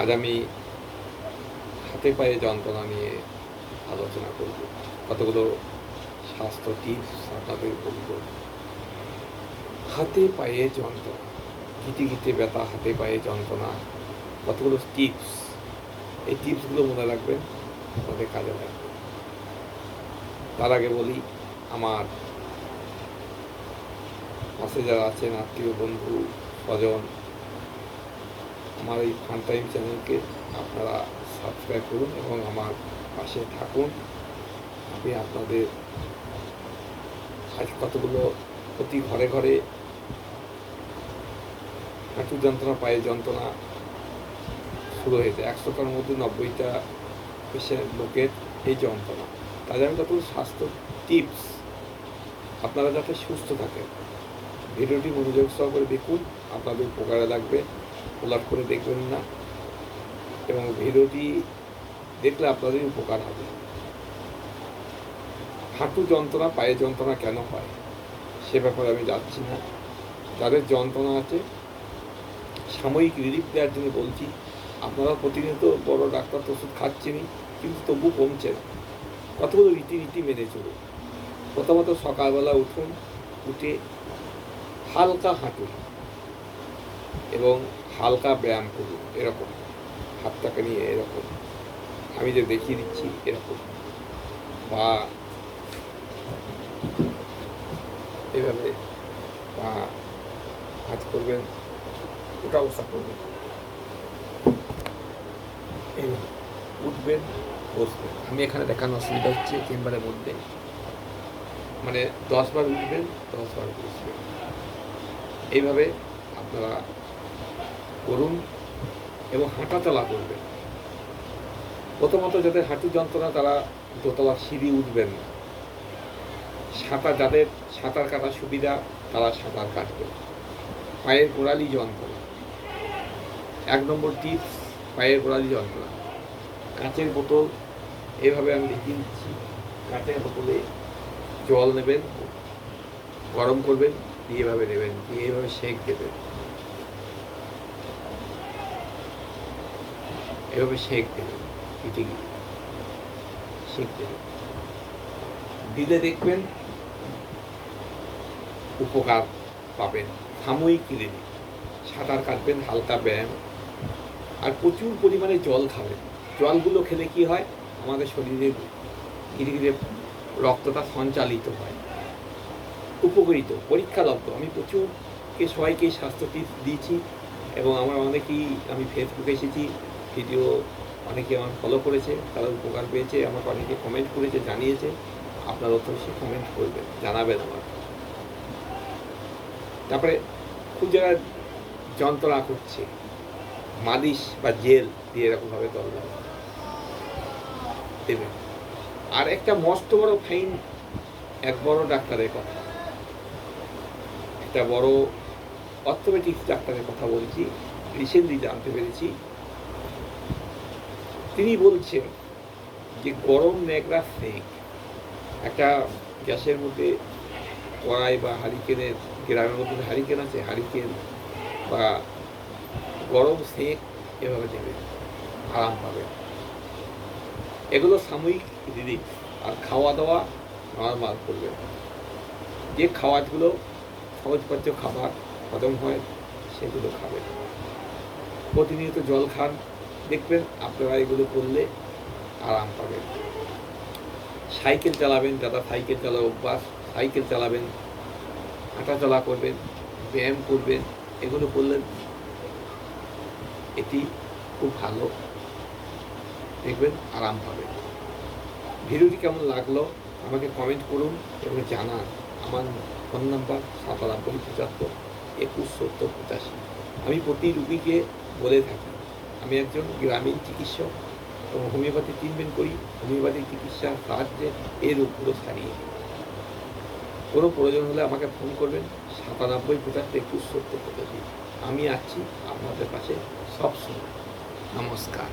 আজ আমি হাতে পায়ে যন্ত্রণা নিয়ে আলোচনা করব। কতগুলো স্বাস্থ্য টিপস আপনাদের বলব? হাতে পায়ে যন্ত্রণা গিটে গিটে ব্যথা, হাতে পায়ে যন্ত্রণা, কতগুলো টিপস এই টিপসগুলো মনে রাখবেন, আপনাদের কাজে লাগবে। তার আগে বলি, আমার পাশে যারা আছেন, আত্মীয় বন্ধু, স্বজন আমার এই ফান টাইম চ্যানেলকে আপনারা সাবস্ক্রাইব করুন এবং আমার পাশে থাকুন। আমি আপনাদের আজ কতগুলো প্রতি ঘরে ঘরে হাঁটু যন্ত্রণা, পায়ে যন্ত্রণা শুরু হয়েছে। একশোটার মধ্যে নব্বইটা পেশেন্ট লোকের এই যন্ত্রণা। তাদের আমি কতগুলো স্বাস্থ্য টিপস আপনারা যাতে সুস্থ থাকেন, ভিডিওটি মনোযোগ সহকারে দেখুন, আপনাদের উপকারে লাগবে। ওলাট করে দেখবেন না। এবং ভিডিওটি দেখলে আপনাদের উপকার হবে। হাঁটু যন্ত্রণা পায়ে যন্ত্রণা কেন হয়? সে ব্যাপারে আমি যাচ্ছি না। যাদের যন্ত্রণা আছে, সাময়িক রিলিফ দেওয়ার জন্য বলছি, আপনারা প্রতিনিয়ত বড় ডাক্তার তো ওষুধ খাচ্ছেনই, কিন্তু তবু কমছে না কতগুলো রীতিনীতি মেনে চলুন। প্রথমত সকালবেলা উঠুন, উঠে হালকা হাঁটুন। এবং হালকা ব্যায়াম করুন, এরকম। হাতটাকে নিয়ে এরকম। আমি যে দেখিয়ে দিচ্ছি, এরকম। বা এভাবে, বা কাজ করবেন ওটা অবস্থা করবেন। উঠবেন, বসবেন। আমি এখানে দেখানো অসুবিধা হচ্ছে, চেম্বারের মধ্যে। মানে দশবার উঠবেন দশবার বসবেন। এইভাবে আপনারা করুন এবং হাঁটা চলা করবেন। প্রথমত যাদের হাঁটু যন্ত্রণা, তারা দোতলা সিঁড়ি উঠবেন না। সাঁতার, যাদের সাঁতার কাটার সুবিধা, তারা সাঁতার কাটবেন পায়ের গোড়ালি যন্ত্রণা। এক নম্বর টিপস, পায়ের গোড়ালি যন্ত্রণা। কাঁচের বোতল, এভাবে আমি দেখিয়ে দিচ্ছি। কাঁচের বোতলে জল নেবেন, গরম করবেন, দিয়ে এভাবে নেবেন, দিয়ে এভাবে সেক দেবেন। এভাবে পিঠে গিয়ে সেক দিলে দেখবেন উপকার পাবেন। সাময়িক ক্লিনিক সাঁতার কাটবেন, হালকা ব্যায়াম। আর প্রচুর পরিমাণে জল খাবেন। জলগুলো খেলে কি হয়? আমাদের শরীরে ধীরে ধীরে রক্তটা সঞ্চালিত হয়। উপকৃত পরীক্ষালব্ধ। আমি প্রচুরকে সবাইকে স্বাস্থ্য টিপস দিয়েছি এবং আমার অনেকেই আমি ফেসবুকে এসেছি। ভিডিও অনেকে আমার ফলো করেছে, তারা উপকার পেয়েছে, আমাকে অনেকে কমেন্ট করেছে, জানিয়েছে, আপনারা অবশ্যই কমেন্ট করবেন, জানাবেন আমার তারপরে খুব জায়গায় যন্ত্রণা করছে, মালিশ বা জেল দিয়ে এরকমভাবে দল দেবেন। আর একটা মস্ত বড় ফাইন এক বড় ডাক্তারের কথা। একটা বড় অর্থোপেটিক্স ডাক্তারের কথা বলছি রিসেন্টলি জানতে পেরেছি। তিনি বলছেন যে গরম ন্যাকড়া সেক একটা গ্যাসের মধ্যে কড়াই বা হারিকেনের, গ্রামের মধ্যে হারিকেন আছে, হারিকেন বা গরম সেক এভাবে দেবেন আরাম পাবেন এগুলো সাময়িক রিলিফ আর খাওয়া দাওয়া নর্মাল করবেন যে খাওয়াগুলো সহজপাচ্য খাবার হজম হয়, সেগুলো খাবেন প্রতিনিয়ত জল খান দেখবেন আপনারা এগুলো করলে আরাম পাবেন। সাইকেল চালাবেন, যারা সাইকেল চালার অভ্যাস, সাইকেল চালাবেন হাঁটা চলা করবেন, ব্যায়াম করবেন, এগুলো করলে এটি খুব ভালো। দেখবেন আরাম পাবেন। ভিডিওটি কেমন লাগল আমাকে কমেন্ট করুন এবং জানান। আমার ফোন নাম্বার সাতানব্বই পঁচাত্তর একুশ সত্তর পঁচাশি। আমি প্রতি রুগীকে বলে থাকি। আমি একজন গ্রামীণ চিকিৎসক, এবং হোমিওপ্যাথি ট্রিটমেন্ট করি। হোমিওপ্যাথি চিকিৎসার সাহায্যে এই রোগগুলো সারিয়ে কোনো প্রয়োজন হলে আমাকে ফোন করবেন। সাতানব্বই পঁচাত্তর একুশ সত্তর পঁচাশি। আমি আছি আপনাদের পাশে সবসময় নমস্কার।